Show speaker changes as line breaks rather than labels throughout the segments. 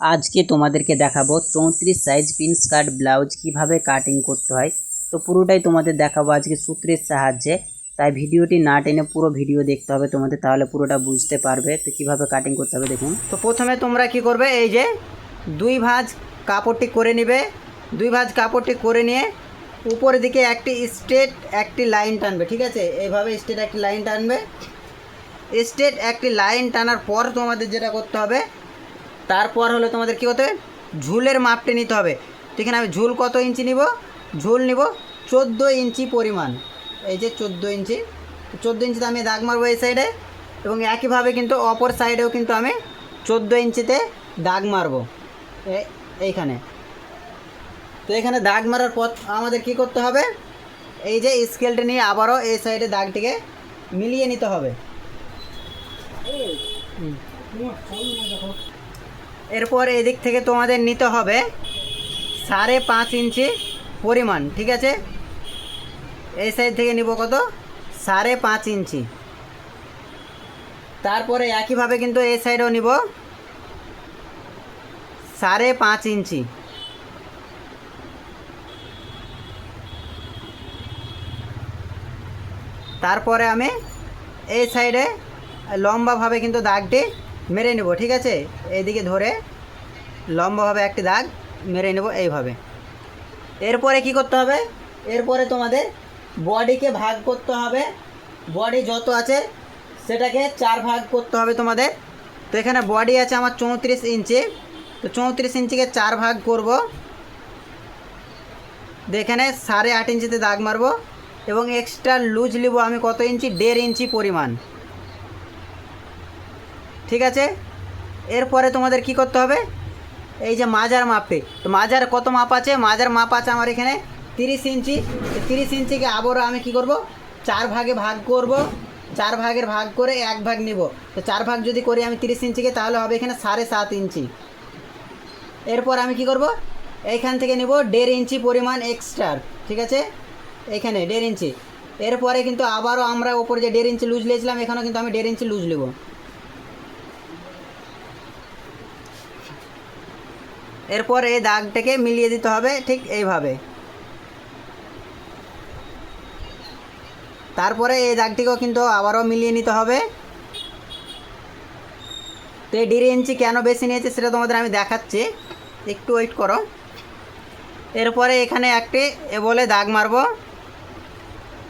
আজকে তোমাদেরকে দেখাবো চৌত্রিশ সাইজ পিন স্কার্ট ব্লাউজ কীভাবে কাটিং করতে হয়। তো পুরোটাই তোমাদের দেখাবো আজকে সূত্রের সাহায্যে। তাই ভিডিওটি না টেনে পুরো ভিডিও দেখতে হবে তোমাদের, তাহলে পুরোটা বুঝতে পারবে তো কীভাবে কাটিং করতে হবে দেখুন।
তো প্রথমে তোমরা কি করবে, এই যে দুই ভাঁজ কাপড়টি করে নেবে, দুই ভাঁজ কাপড়টি করে নিয়ে উপরের দিকে একটি স্ট্রেট একটি লাইন টানবে, ঠিক আছে? এইভাবে স্ট্রেট একটি লাইন টানবে। স্ট্রেট একটি লাইন টানার পর তোমাদের যেটা করতে হবে তারপর হলো তোমাদের কী হবে? ঝুলের মাপটি নিতে হবে। তো এখানে আমি ঝুল কত ইঞ্চি নিব? ঝুল নিব চোদ্দ ইঞ্চি পরিমাণ। এই যে চোদ্দ ইঞ্চি। চোদ্দ ইঞ্চিতে আমি দাগ মারবো এই সাইডে এবং একইভাবে কিন্তু অপর সাইডেও কিন্তু আমি চোদ্দ ইঞ্চিতে দাগ মারবো। এইখানে। তো এখানে দাগ মারার পর আমাদের কি করতে হবে? এই যে স্কেলটা নিয়ে আবারও এই সাইডে দাগটিকে মিলিয়ে নিতে হবে। এরপর এদিক থেকে তোমাদের নিতে হবে সাড়ে পাঁচ ইঞ্চি পরিমাণ, ঠিক আছে? এই সাইড থেকে নিব কত? সাড়ে পাঁচ ইঞ্চি। তারপরে একইভাবে কিন্তু এই সাইডও নিব। সাড়ে পাঁচ ইঞ্চি। তারপরে আমি এই সাইডে লম্বাভাবে কিন্তু দাগটি মেরে নেব, ঠিক আছে? এইদিকে ধরে লম্বাভাবে একটি দাগ মেরে নেব এইভাবে। এরপরে কি করতে হবে? এরপরে তোমাদের বডিকে ভাগ করতে হবে। বডি যত আছে সেটাকে চার ভাগ করতে হবে তোমাদের। তো এখানে বডি আছে আমার চৌত্রিশ ইঞ্চি। তো চৌত্রিশ ইঞ্চিকে চার ভাগ করব। এখানে সাড়ে আট ইঞ্চিতে দাগ মারবো। এবং এক্সট্রা লুজ নিব আমি কত ইঞ্চি? দেড় ইঞ্চি পরিমাণ। ঠিক আছে? এরপরে তোমাদের কি করতে হবে? এই যে মাজার মাপে। তো মাজার কত মাপ আছে? মাজার মাপ আছে আমার এখানে তিরিশ ইঞ্চি। তিরিশ ইঞ্চিকে আবারও আমি কি করব? চার ভাগে ভাগ করব। চার ভাগের ভাগ করে এক ভাগ নিব। তো চার ভাগ যদি করি আমি তিরিশ ইঞ্চিকে, তাহলে হবে এখানে সাড়ে সাত ইঞ্চি। এরপর আমি কি করব? এইখান থেকে নিব দেড় ইঞ্চি পরিমাণ এক্সট্রা ঠিক আছে? এখানে দেড় ইঞ্চি। এরপরে কিন্তু আবারও আমরা ওপরে যে দেড় ইঞ্চি লুজ নিয়েছিলাম, এখানেও কিন্তু আমি দেড় ইঞ্চি লুজ নেব। এরপর এই দাগটাকে মিলিয়ে দিতে হবে ঠিক এইভাবে। তারপরে এই দাগটিকেও কিন্তু আবারও মিলিয়ে নিতে হবে। তো এই দেড় ইঞ্চি কেন বেশি নিয়েছে সেটা তোমাদের আমি দেখাচ্ছি। একটু ওয়েট করো। এরপরে এখানে একটি এ বলে দাগ মারবো।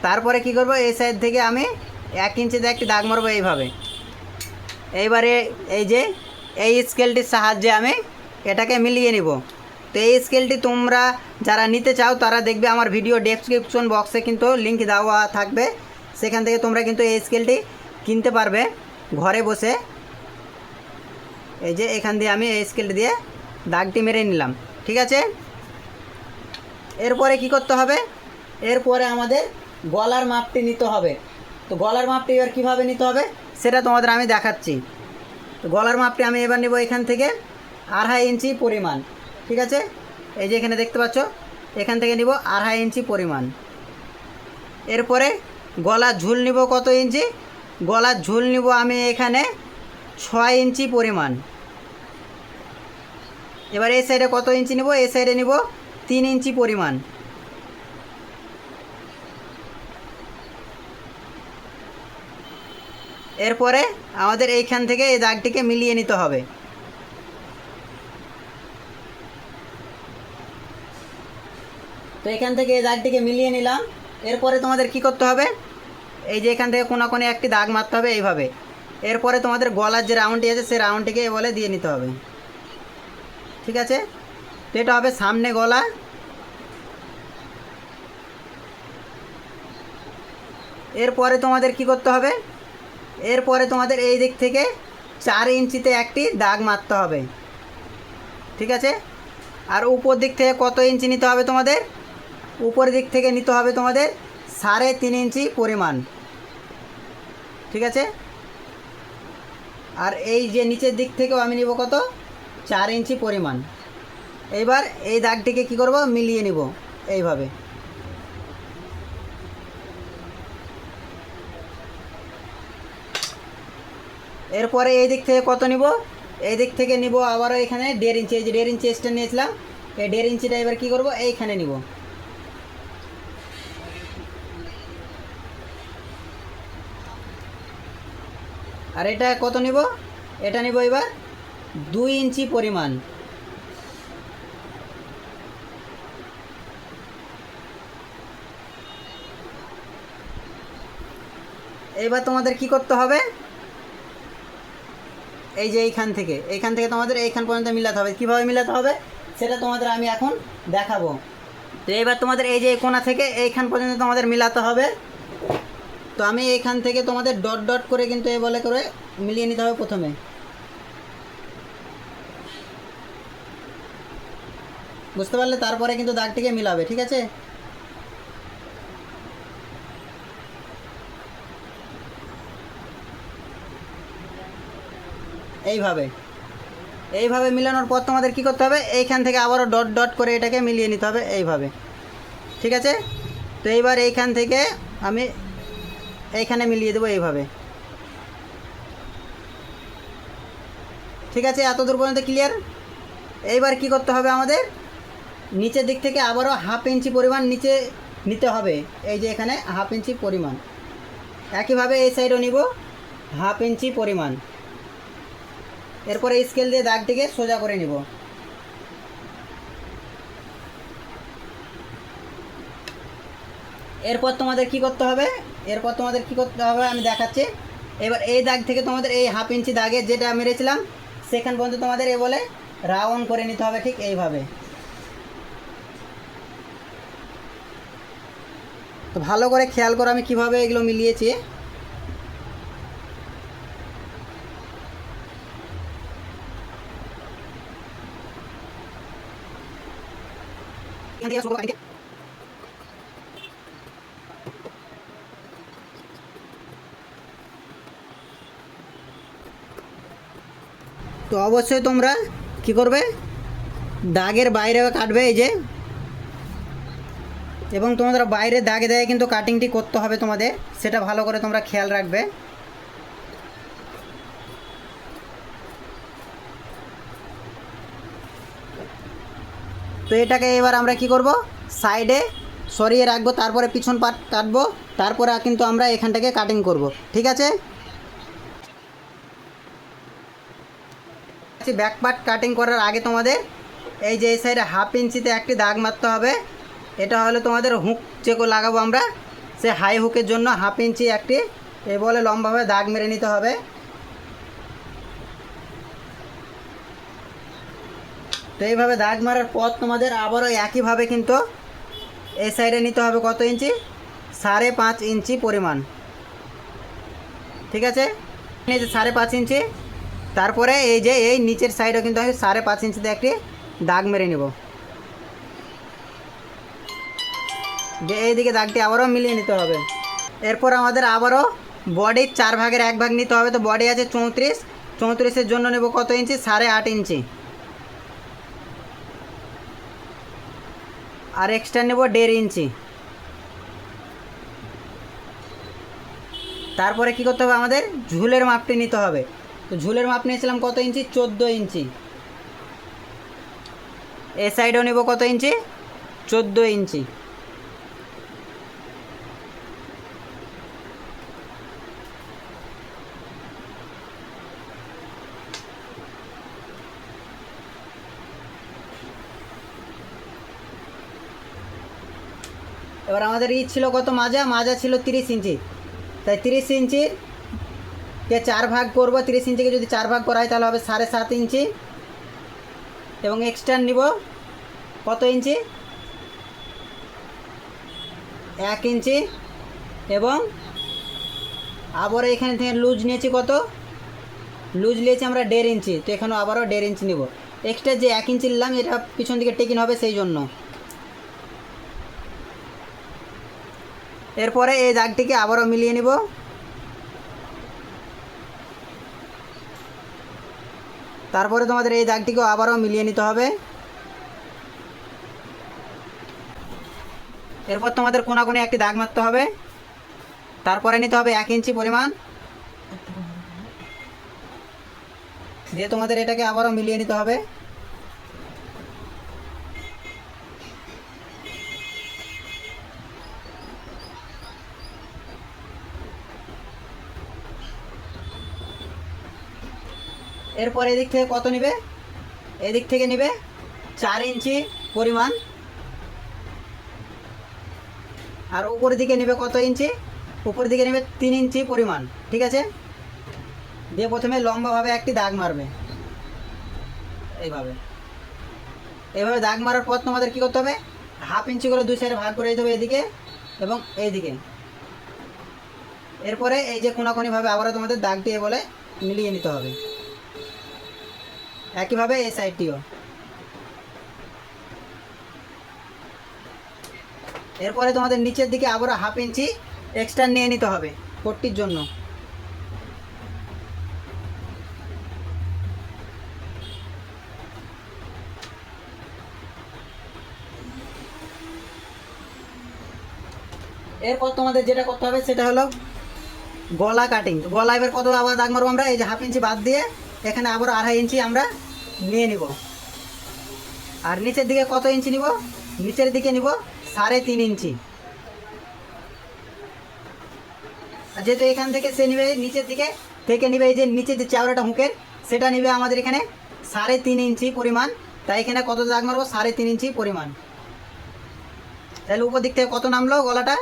তারপরে কি করব? এই সাইড থেকে আমি এক ইঞ্চিতে একটি দাগ মারবো এইভাবে। এইবারে এই যে, এই স্কেলটির সাহায্যে আমি এটাকে মিলিয়ে নিব। তো এই স্কেলটি তোমরা যারা নিতে চাও, তারা দেখবে আমার ভিডিও ডেসক্রিপশন বক্সে কিন্তু লিঙ্ক দেওয়া থাকবে। সেখান থেকে তোমরা কিন্তু এই স্কেলটি কিনতে পারবে ঘরে বসে। এই যে এখান দিয়ে আমি এই স্কেলটি দিয়ে দাগটি মেরে নিলাম, ঠিক আছে? এরপরে কি করতে হবে? এরপরে আমাদের গলার মাপটি নিতে হবে। তো গলার মাপটি এবার কীভাবে নিতে হবে? সেটা তোমাদের আমি দেখাচ্ছি। তো গলার মাপটি আমি এবার নেব এখান থেকে। আড়াই ইঞ্চি পরিমাণ, ঠিক আছে? এই যে এখানে দেখতে পাচ্ছ, এখান থেকে নিব আড়াই ইঞ্চি পরিমাণ। এরপরে গলার ঝুল নিব কত ইঞ্চি? গলার ঝুল নিব আমি এখানে ছয় ইঞ্চি পরিমাণ। এবার এই সাইডে কত ইঞ্চি নিব? এই সাইডে নিব তিন ইঞ্চি পরিমাণ। এরপরে আমাদের এইখান থেকে এই দাগটিকে মিলিয়ে নিতে হবে। তো এখান থেকে এই দাগটিকে মিলিয়ে নিলাম। এরপরে তোমাদের কি করতে হবে? এই যে এখান থেকে কোনা কোণে একটি দাগ মারতে হবে এইভাবে। এরপরে তোমাদের গলার যে রাউন্ডটি আছে, সেই রাউন্ডটিকে বলে দিয়ে নিতে হবে। ঠিক আছে? তো এটা হবে সামনে গলা। এরপরে তোমাদের কি করতে হবে? এরপরে তোমাদের এই দিক থেকে চার ইঞ্চিতে একটি দাগ মারতে হবে। ঠিক আছে? আর উপর দিক থেকে কত ইঞ্চি নিতে হবে তোমাদের? উপর দিক থেকে নিতে হবে তোমাদের সাড়ে তিন ইঞ্চি পরিমাণ। ঠিক আছে? আর এই যে নিচের দিক থেকেও আমি নিব কত? চার ইঞ্চি পরিমাণ। এইবার এই দাগটিকে কি করব? মিলিয়ে নিব এইভাবে। এরপরে এই দিক থেকে কত নিব? এই দিক থেকে নিব আবারও এখানে দেড় ইঞ্চি। এই যে দেড় ইঞ্চি এক্সট্রা নিয়েছিলাম, এই দেড় ইঞ্চিটা এবার কী করব? এইখানে নিব। আর এটা কত নিব? এটা নিব এবার দুই ইঞ্চি পরিমাণ। এবার তোমাদের কি করতে হবে? এই যে এইখান থেকে এইখান থেকে তোমাদের এইখান পর্যন্ত মিলাতে হবে। কীভাবে মিলাতে হবে? সেটা তোমাদের আমি এখন দেখাবো। তো এবার তোমাদের এই যে কোণা থেকে এইখান পর্যন্ত তোমাদের মিলাতে হবে। তো আমি এইখান থেকে তোমাদের ডট ডট করে কিন্তু এ বলে করে মিলিয়ে নিতে হবে প্রথমে। বুঝতে পারলে? তারপরে কিন্তু দাগটিকে মিলাবে, ঠিক আছে? এইভাবে। এইভাবে মিলানোর পর তোমাদের কি করতে হবে? এইখান থেকে আবারও ডট ডট করে এটাকে মিলিয়ে নিতে হবে এইভাবে। ঠিক আছে? তো এইবার এইখান থেকে আমি এইখানে মিলিয়ে দেবো এইভাবে। ঠিক আছে, এত দূর পর্যন্ত ক্লিয়ার এইবার কি করতে হবে আমাদের? নিচের দিক থেকে আবারও হাফ ইঞ্চি পরিমাণ নিচে নিতে হবে। এই যে এখানে হাফ ইঞ্চি পরিমাণ। একইভাবে এই সাইডও নিব হাফ ইঞ্চি পরিমাণ। এরপরে স্কেল দিয়ে দাগটিকে সোজা করে নিব। এরপর তোমাদের কি করতে হবে? এরপর তোমাদের কি করতে হবে আমি দেখাচ্ছি। এবার এই দাগ থেকে তোমাদের এই হাফ ইঞ্চি দাগে যেটা মেরেছিলাম, সেখান পর্যন্ত তোমাদের এ বলে রাউন্ড করে নিতে হবে ঠিক এইভাবে। তো ভালো করে খেয়াল করো আমি কীভাবে এগুলো মিলিয়েছি। তো অবশ্যই তোমরা কি করবে? দাগের বাইরে কাটবে এই যে। এবং তোমাদের বাইরে দাগে দাগে কিন্তু কাটিংটি করতে হবে তোমাদের। সেটা ভালো করে তোমরা খেয়াল রাখবে। তো এটাকে এবার আমরা কি করব? সাইডে সরিয়ে রাখব, তারপরে পিছন পাট কাটবো, তারপরে কিন্তু আমরা এখান থেকে কাটিং করব। ঠিক আছে? ব্যাক পার্ট কাটিং করার আগে তোমাদের এই যে এই সাইডে হাফ ইঞ্চিতে একটি দাগ মারতে হবে। এটা হলো তোমাদের হুক চেকো লাগাবো আমরা, সে হাই হুকের জন্য হাফ ইঞ্চি একটি এ বলে লম্বাভাবে দাগ মেরে নিতে হবে। তো এইভাবে দাগ মারার পর তোমাদের আবারও একইভাবে কিন্তু এই সাইডে নিতে হবে কত ইঞ্চি? সাড়ে পাঁচ ইঞ্চি পরিমাণ। ঠিক আছে? সাড়ে পাঁচ ইঞ্চি তারপরে এই যে এই নিচের সাইডও কিন্তু আমি সাড়ে পাঁচ ইঞ্চিতে একটি দাগ মেরে নেব। যে এইদিকে দাগটি আবারও মিলিয়ে নিতে হবে। এরপর আমাদের আবারও বডির চার ভাগের এক ভাগ নিতে হবে। তো বডি আছে চৌত্রিশ চৌত্রিশের জন্য নেব কত ইঞ্চি সাড়ে আট ইঞ্চি আর এক্সট্রা নেব দেড় ইঞ্চি তারপরে কি করতে হবে আমাদের? ঝুলের মাপটি নিতে হবে। তো ঝুলের মাপ নিয়েছিলাম কত ইঞ্চি? চোদ্দ ইঞ্চি। এ সাইডও নেব কত ইঞ্চি? চোদ্দ ইঞ্চি। এবার আমাদের ই ছিল কত মাজা? মাজা ছিল তিরিশ ইঞ্চি। তাই তিরিশ ইঞ্চির কে চার ভাগ করব, তিরিশ ইঞ্চিকে যদি চার ভাগ করা হয়, তাহলে হবে সাড়ে সাত ইঞ্চি। এবং এক্সট্রা নিব কত ইঞ্চি? এক ইঞ্চি। এবং আবার এখানে থেকে লুজ নিয়েছি কত? লুজ নিয়েছি আমরা দেড় ইঞ্চি। তো এখানেও আবারও দেড় ইঞ্চি নিব। এক্সট্রা যে এক ইঞ্চি নিলাম, এটা পিছন দিকে টেকিন হবে সেই জন্য। এরপরে এই দাগটিকে আবারও মিলিয়ে নিব। তারপরে তোমাদের এই দাগটিকেও আবারও মিলিয়ে নিতে হবে। এরপর তোমাদের কোনা কোনাকুনি একটি দাগ মারতে হবে। তারপরে নিতে হবে এক ইঞ্চি পরিমাণ। দিয়ে তোমাদের এটাকে আবারও মিলিয়ে নিতে হবে। এরপর এদিক থেকে কত নিবে? এদিক থেকে নিবে চার ইঞ্চি পরিমাণ। আর উপরের দিকে নেবে কত ইঞ্চি? উপরের দিকে নেবে তিন ইঞ্চি পরিমাণ, ঠিক আছে? দিয়ে প্রথমে লম্বাভাবে একটি দাগ মারবে। এইভাবে। এভাবে দাগ মারার পর তোমাদের কী করতে হবে? হাফ ইঞ্চি করে দুই সাইডে ভাগ করে দিতে হবে এদিকে এবং এইদিকে। এরপরে এই যে কোনাকুনিভাবে আবারও তোমাদের দাগ দিয়ে বলে মিলিয়ে নিতে হবে। একইভাবে এই সাইডটিও এরপরে তোমাদের নিচের দিকে আবারও হাফ ইঞ্চি এক্সট্রা নিয়ে নিতে হবে পট্টির জন্য। এরপর তোমাদের যেটা করতে হবে সেটা হলো গলা কাটিং গলা এবার কত আবার দাগ মারবো আমরা? এই যে হাফ ইঞ্চি বাদ দিয়ে এখানে আবার আড়াই ইঞ্চি আমরা নিয়ে নিব। আর নিচের দিকে কত ইঞ্চি নিব? নিচের দিকে নিব সাড়ে তিন ইঞ্চি। যেহেতু এখান থেকে সে নিবে নিচের দিকে, থেকে নিবে এই যে নিচে যে চাউড়াটা হুঁকের, সেটা নিবে আমাদের এখানে সাড়ে তিন ইঞ্চি পরিমাণ। তাই এখানে কত দাগ মারবো? সাড়ে তিন ইঞ্চি পরিমাণ। তাহলে উপর দিক থেকে কত নামলো গলাটা?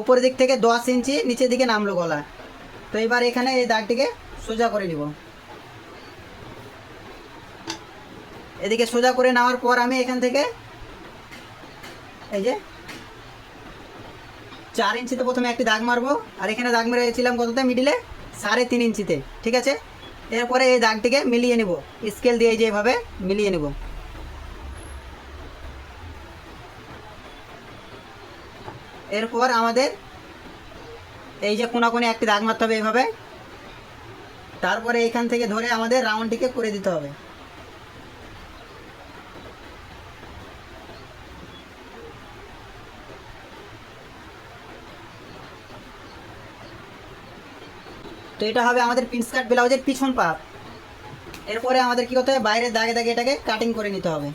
উপরের দিক থেকে দশ ইঞ্চি, নিচের দিকে নামলো গলা। তো এবার এখানে এই দাগটিকে সোজা করে নিব। এদিকে সোজা করে নেওয়ার পর আমি এখান থেকে এই যে চার ইঞ্চিতে প্রথমে একটি দাগ মারবো। আর এখানে দাগ মেরেছিলাম কততে? মিডিলে সাড়ে তিন ইঞ্চিতে, ঠিক আছে? এরপরে এই দাগটিকে মিলিয়ে নেব। স্কেল দিয়ে যে এভাবে মিলিয়ে নেব। এরপর আমাদের এই যে কোনাকুনি একটি দাগ মারতে হবে এইভাবে তারপরে এইখান থেকে ধরে আমাদের রাউন্ডটিকে করে দিতে হবে। তো এটা হবে আমাদের প্রিন্স স্কার্ট ব্লাউজের পিছন পাপ এরপরে আমাদের কি করতে হবে? বাইরের দাগে দাগে এটাকে কাটিং করে নিতে হবে।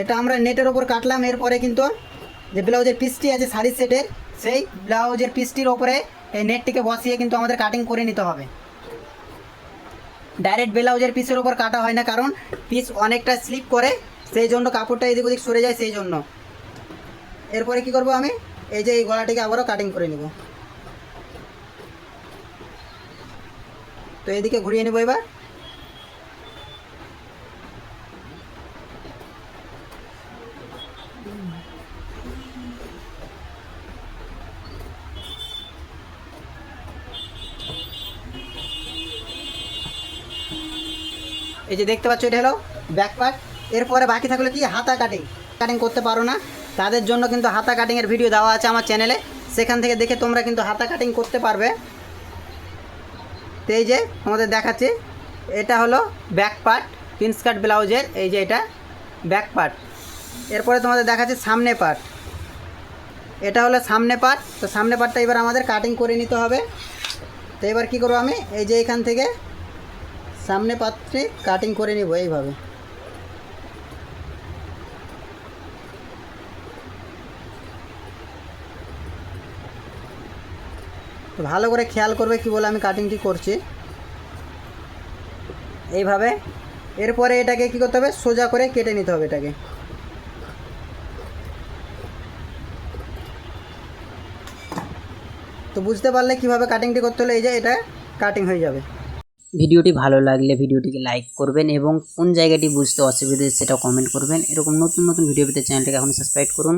এটা আমরা নেটের ওপর কাটলাম, এরপরে কিন্তু যে ব্লাউজের পিসটি আছে শাড়ির সেটের সেই ব্লাউজের পিসটির ওপরে এই নেটটিকে বসিয়ে কিন্তু আমাদের কাটিং করে নিতে হবে। ডাইরেক্ট ব্লাউজের পিসের ওপর কাটা হয় না, কারণ পিস অনেকটা স্লিপ করে, সেই জন্য কাপড়টা এদিক ওদিক সরে যায়, সেই জন্য। এরপরে কি করব আমি? এই যে এই গলাটিকে আবারও কাটিং করে নেব। তো এদিকে ঘুরিয়ে নেব এবার। এই যে দেখতে পাচ্ছ, এটা হলো ব্যাক পার্ট এরপরে বাকি থাকলে কি? হাতা কাটিং কাটিং করতে পারো না। তাদের জন্য কিন্তু হাতা কাটিংয়ের ভিডিও দেওয়া আছে আমার চ্যানেলে সেখান থেকে দেখে তোমরা কিন্তু হাতা কাটিং করতে পারবে। তো এই যে আমাদের দেখাচ্ছি, এটা হলো ব্যাক পার্ট পিন্স কাট ব্লাউজের। এই যে এটা ব্যাক পার্ট এরপরে তোমাদের দেখাচ্ছি সামনে পার্ট এটা হলো সামনে পার্ট তো সামনে পার্টটা এবার আমাদের কাটিং করে নিতে হবে। তো এবার কী করব আমি? এই যে এখান থেকে সামনে পাত্রে কাটিং করে নিব এইভাবে। ভালো করে খেয়াল করবে কি বলে আমি কাটিংটি করছি। এইভাবে। এরপরে এটাকে কি করতে হবে? সোজা করে কেটে নিতে হবে এটাকে। তো বুঝতে পারলে কীভাবে কাটিংটি করতে হলে এই যে এটা কাটিং হয়ে যাবে।
ভিডিওটি ভালো লাগলে ভিডিওটিকে লাইক করবেন এবং কোন জায়গাটি বুঝতে অসুবিধে সেটা কমেন্ট করবেন। এরকম নতুন নতুন ভিডিও পেতে চ্যানেলটাকে এখন সাবস্ক্রাইব করুন।